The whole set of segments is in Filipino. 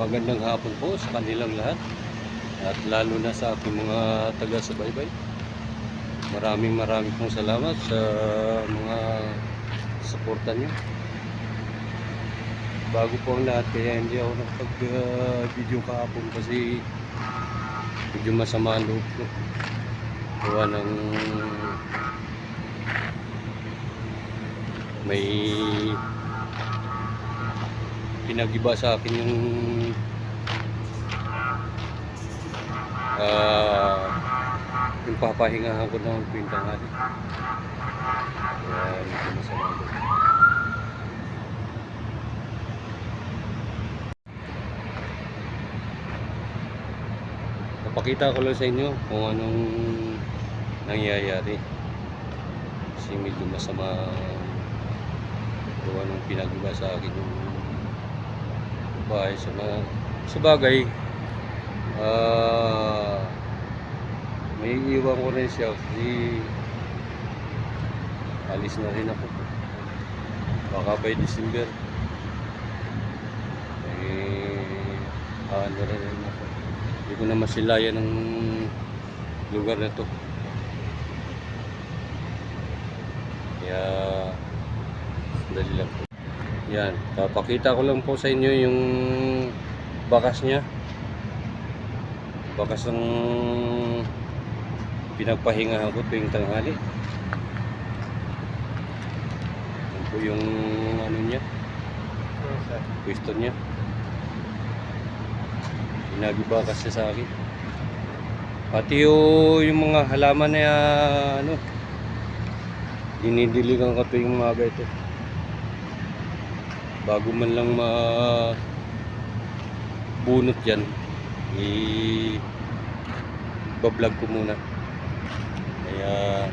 magandang hapon po sa kanilang lahat at lalo na sa aking mga taga-subaybay. Maraming maraming pong salamat sa mga suporta nyo. Bago po ang lahat kaya hindi ako nakapag-video kahapon kasi medyo masama ang loob ko. Gawa ng may pinagiba sa akin yung ah yung papahingahan ko ng pintang hali. Kaya medyo masama ang loob. Napakita ko lang sa inyo kung anong nangyayari. Kasi medyo masama kung anong pinagawa sa akin yung bahay sa mga sa bagay ah may iwan ko rin siya. Kasi alis na rin ako. Baka by December. Eh ano rin ako. Hindi ko na masilayan ng lugar na to. Kaya dali lang po. Yan, papakita ko lang po sa inyo yung bakas niya. Bakas ng pinagpahingahan ko tuwing tanghali. Yan po yung ano niya, pwesto niya. Pinagibakas siya sa akin. Pati yung, yung mga halaman na ano, dinidiligan ko tuwing umaga ito bago man lang ma bunot yan i bablog ko muna kaya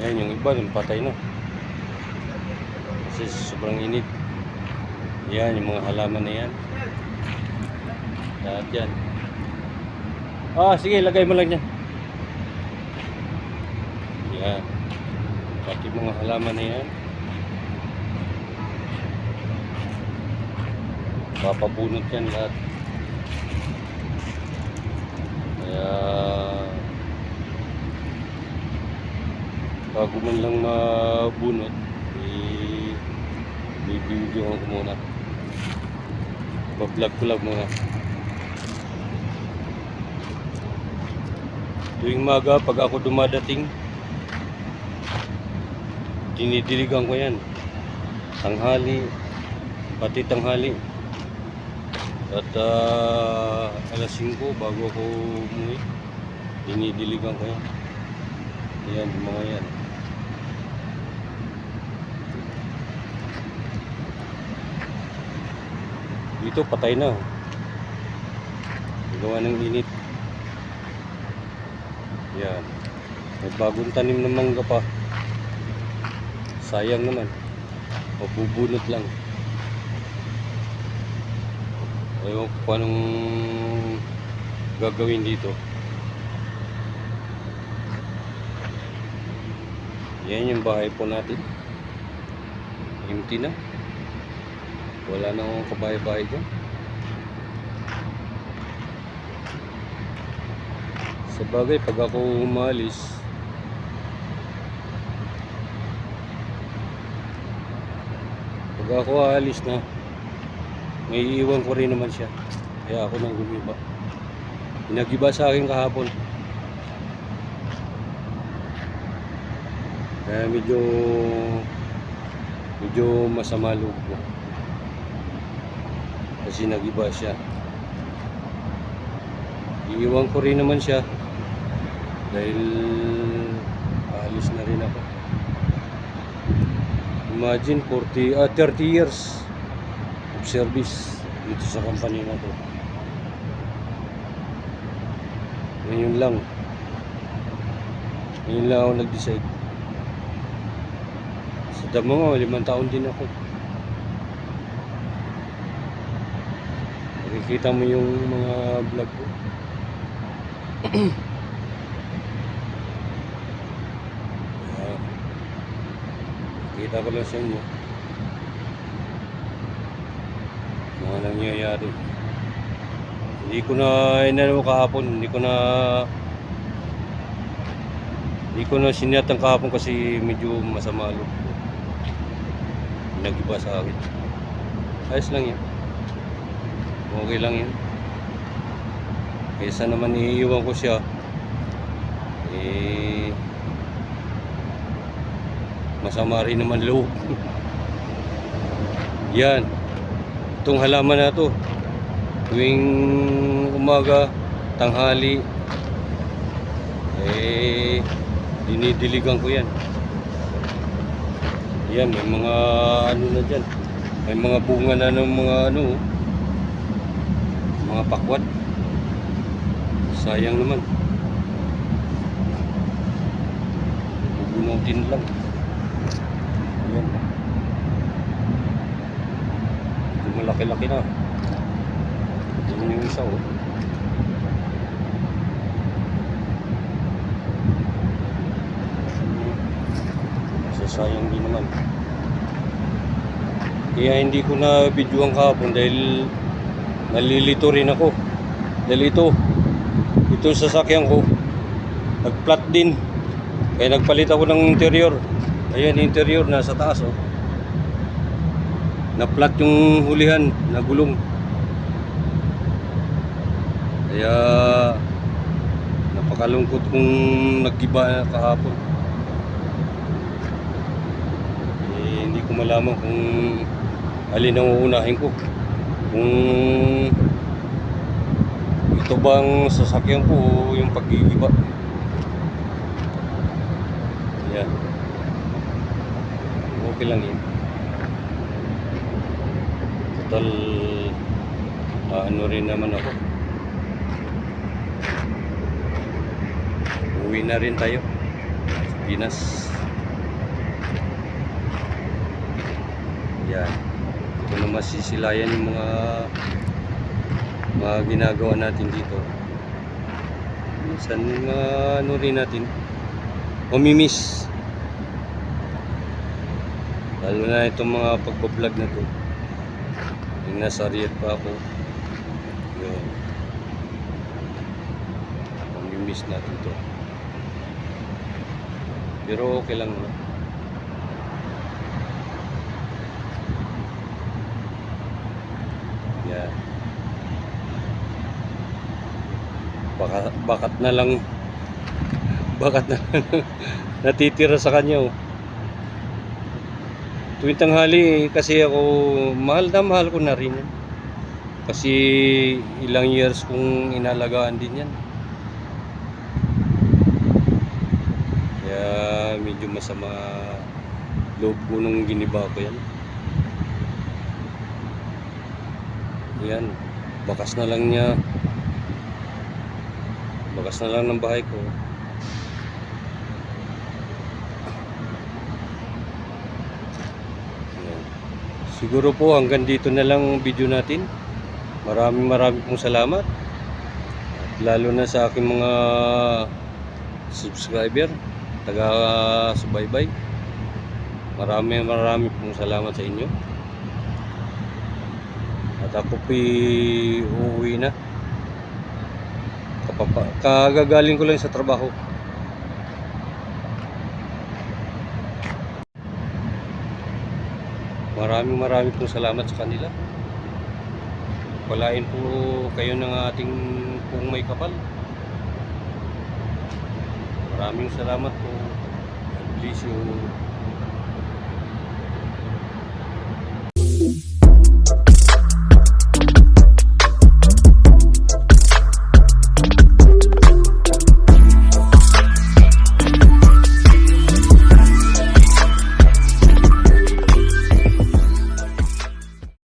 ayan yung iba patay na. Kasi sobrang init. Yan yung mga halaman na yan. Lahat yan. Ah sige lagay mo lang yan. Yan pati mga halaman na yan. Papabunot yan lahat kaya bago man lang mabunot i bibidyo ko muna. Bablog ko lang muna. Tuwing maga pag ako dumadating dinidiligan ko yan. Tanghali pati tanghali at ah, alas 5 bago ako umuwi, dinidiligan ko yan. Yan, yung mga yan. Dito patay na. Gawa ng init. Yan. May bagong tanim ng mangga pa. Sayang naman. Mabubunot lang. Ewan ko kung anong gagawin dito. Yan yung bahay po natin. Empty na. Wala na akong kabahay-bahay dyan. Sa bagay, pag ako umalis, pag ako aalis na, may iwan ko rin naman siya. Kaya ako nang gumiba. Pinagiba sa akin kahapon. Kaya medyo medyo masama loob ko. Kasi nagiba siya. Iiwan ko rin naman siya dahil aalis na rin ako. Imagine 40 ah 30 years service dito sa company na to. Ngayon lang. Ngayon lang ako nag-decide. Sa damo nga, limang taon din ako. Nakikita mo yung mga vlog ko. Kaya, Kita ko lang sa inyo. Mga nangyayari. Hindi ko na inano kahapon, hindi ko na hindi ko na siniyatan kahapon kasi medyo masama loob ko. Nag-iba sa akin. Ayos lang yan. Okay lang yan. Kaysa naman iiwan ko siya, eh, masama rin naman loob. yan. Itong halaman na to, tuwing umaga, tanghali, eh, dinidiligan ko yan. Yan, may mga ano na dyan. May mga bunga na ng mga ano, mga pakwat. Sayang naman. Bubunutin lang. Ayan. Medyo malaki-laki na. Yan yung isa oh. Sasayang din naman. Kaya hindi ko na videoan kahapon dahil nalilito rin ako. Dahil ito, itong sasakyan ko, nag-flat din. Kaya nagpalit ako ng interior. Ayan, interior nasa taas oh. Na-flat yung hulihan, nagulong. Kaya napakalungkot kung nag-iba kahapon. Eh, hindi ko malaman kung alin ang uunahin ko. Kung ito bang sasakyan ko yung paggigiba. Yan. Okay lang yun. Total, ah, ano rin naman ako. Uwi na rin tayo. Sa Pinas. Yan. Ito na masisilayan yung mga mga ginagawa natin dito. Minsan mga ano rin natin, mamimiss. Lalo na itong mga pagbablog na to. Yung nasa Riyadh pa ako. Yun. Mamimiss natin to. Pero okay lang naman. Yan. Baka, bakat na lang bakat na natitira sa kanya oh. Tuwing tanghali kasi ako mahal na mahal ko na rin yan. Kasi ilang years kong inalagaan din yan. Kaya medyo masama loob ko nung giniba ko yan. Yan, bakas na lang niya. Bakas na lang ng bahay ko. Siguro po hanggang dito na lang ang video natin. Maraming maraming pong salamat. At lalo na sa aking mga subscriber, taga subaybay. Maraming maraming pong salamat sa inyo. At ako po uuwi na. Kapapa, kagagaling ko lang sa trabaho. Maraming maraming po salamat sa kanila. Palain po kayo ng ating pong may kapal. Maraming salamat po. God bless you.